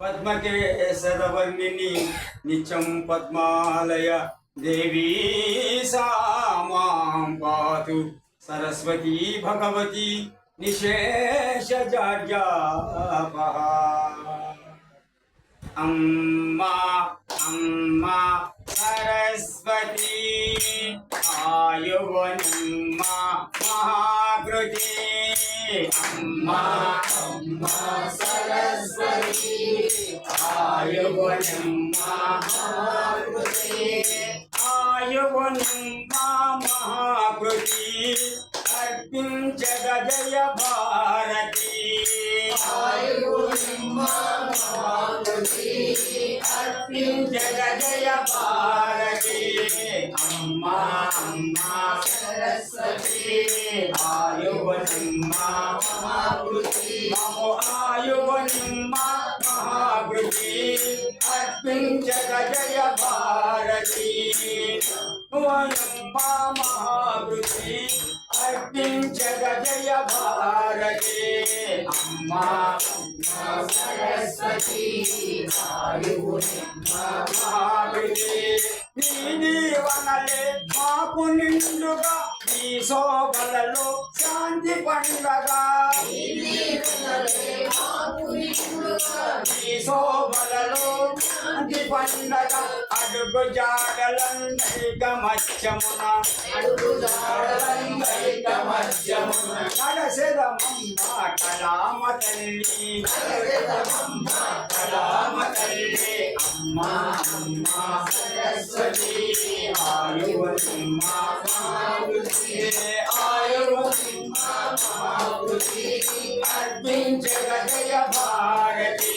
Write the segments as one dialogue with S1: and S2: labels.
S1: పద్మకేశరవర్ణిని నిత్యం పద్మాలయ దేవీ సామాం పాతు. సరస్వతీ భగవతి నిశేషజాడ్యాపహ అమ్మా అమ్మా సరస్వతి ఆయువనమ్మా మహాకృతి. అమ్మా అమ్మా సరస్వతి ఆయువనమ్మా మహాకృతి ఆయువనమ్మా మహాకృతి అర్పించగ జయ భారతి అర్పించగ జయ భారతి అమ్మా అమ్మా సరస్వతి ఆయువనిమ్మ మహాకృతి మమో ఆయువనిమ్మ మహాకృతి వయమ్మ మహాకృతి అర్పించగ జయ భారతి. అమ్మా సరస్వతి. మహాకృతి నీ దీవనలే మాకు నిండుగా. నీ శోభలలో శాంతి పండగా. నీ శోభలలో శాంతి పండగ అడుగు జాడలందరిక మధ్యమున. అడుగు జాడలందరిక మధ్యమున. నడసెదమమ్మ కళామ తల్లి. నడసెదమమ్మ కళామ తల్లి. అమ్మ అమ్మ సరస్వతి ఆయువతిమ్మ మహాకృతి ఆయువతిమ్మ మహాకృతి అర్పించగ జయ భారతి.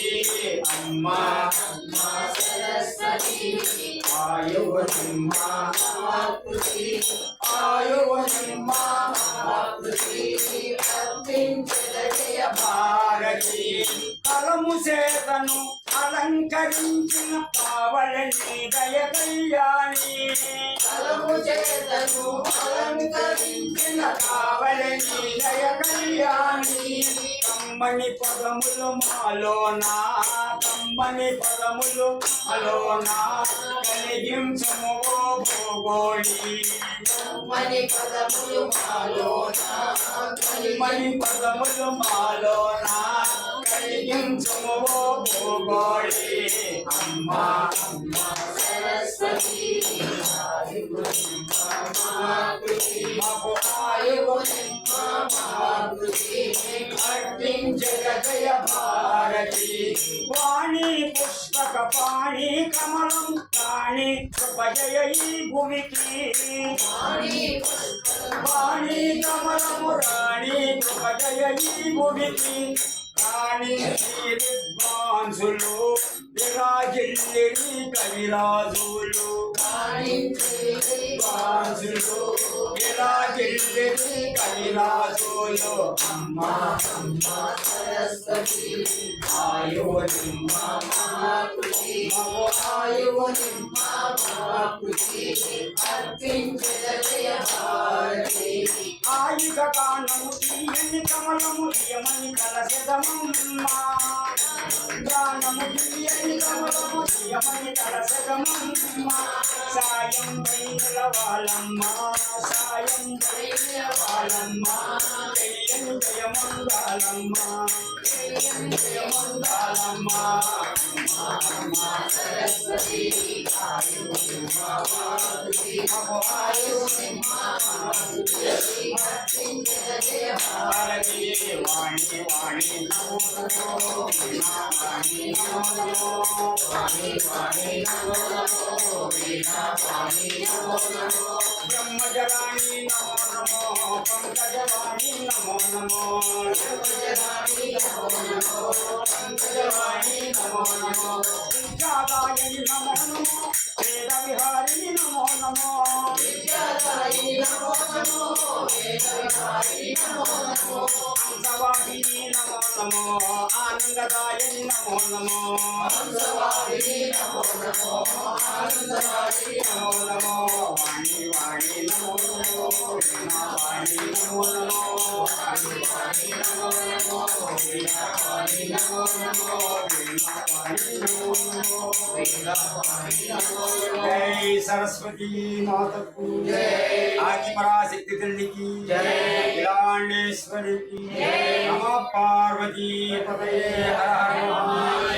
S1: అమ్మ ఆయువతిమ్మ మహాకృతి ఆయువతిమ్మ అలంకరించిన పావళని దయ కళ్యాణి. కలము చేతను అలంకరించిన పావళని దయ కళ్యాణి. కమ్మని పదములు మాలోనా కమ్మని పదములు మాలోనా కలిగించము ఓ భూగోళి.
S2: మని పదములు మాలోన
S1: కమ్మని పదములు మాలోనా కలిగించము ఓ భూగోళి అమ్మా అమ్మా
S2: సరస్వతి మహాకృతి
S1: మాకు ఆయువు
S2: మహాకృతి
S1: అర్పించగ జయ భారతి వాణి పుస్తక పాణి కమలం కాణి కృపజయ ఈ భూమికి
S2: వాణి
S1: వాణి కమలము రాణి కృపజయ ఈ భూమికి. రాణి శ్రీ విద్వాంసులు విరాజిల్లిరి కవిరాజులు. విద్వాంసులు విరాజిల్లిరి కవిరాజులు. అమ్మా అమ్మా
S2: సరస్వతి
S1: ఆయుర్మ
S2: మహాకృతి.
S1: మమో
S2: ఆయువుని మహాకృతి. అర్పించద జయ భారతి
S1: ఆయుధ కాండము తీయని కమలము తీయమని కలసెదమమ్మా గానము తీయని కమలము తీయమని కలసెదమమ్మా సాయం వైలవాలమ్మా సాయం వైలవాలమ్మా జయని జయమంగాలమ్మా జయని జయమంగాలమ్మా
S2: సరస్వతి ఆయువుని మహాకృతి ఆయువుని మహాకృతి
S1: బ్రహ్మజరాణి నమో నమో పంకజవాణి నమో నమో
S2: నమో నమో
S1: పంకజవాణి నమో నమో విద్యాదాయని నమో నమో వేద విహారిణి నమో నమో. హంసవాహిని నమో నమో ఆనందదాయని నమో నమో నమో నమో వాణి వాణి నమో నమో వాణి నమో నమో వాణి వాణి నమో నమో వాణి నమో నమో వాణి వాణి నమో నమో జై సరస్వతి మాతకు జై. తల్లికి ఇలాండేశ్వరికి నమ పార్వతీ పతయే హర హర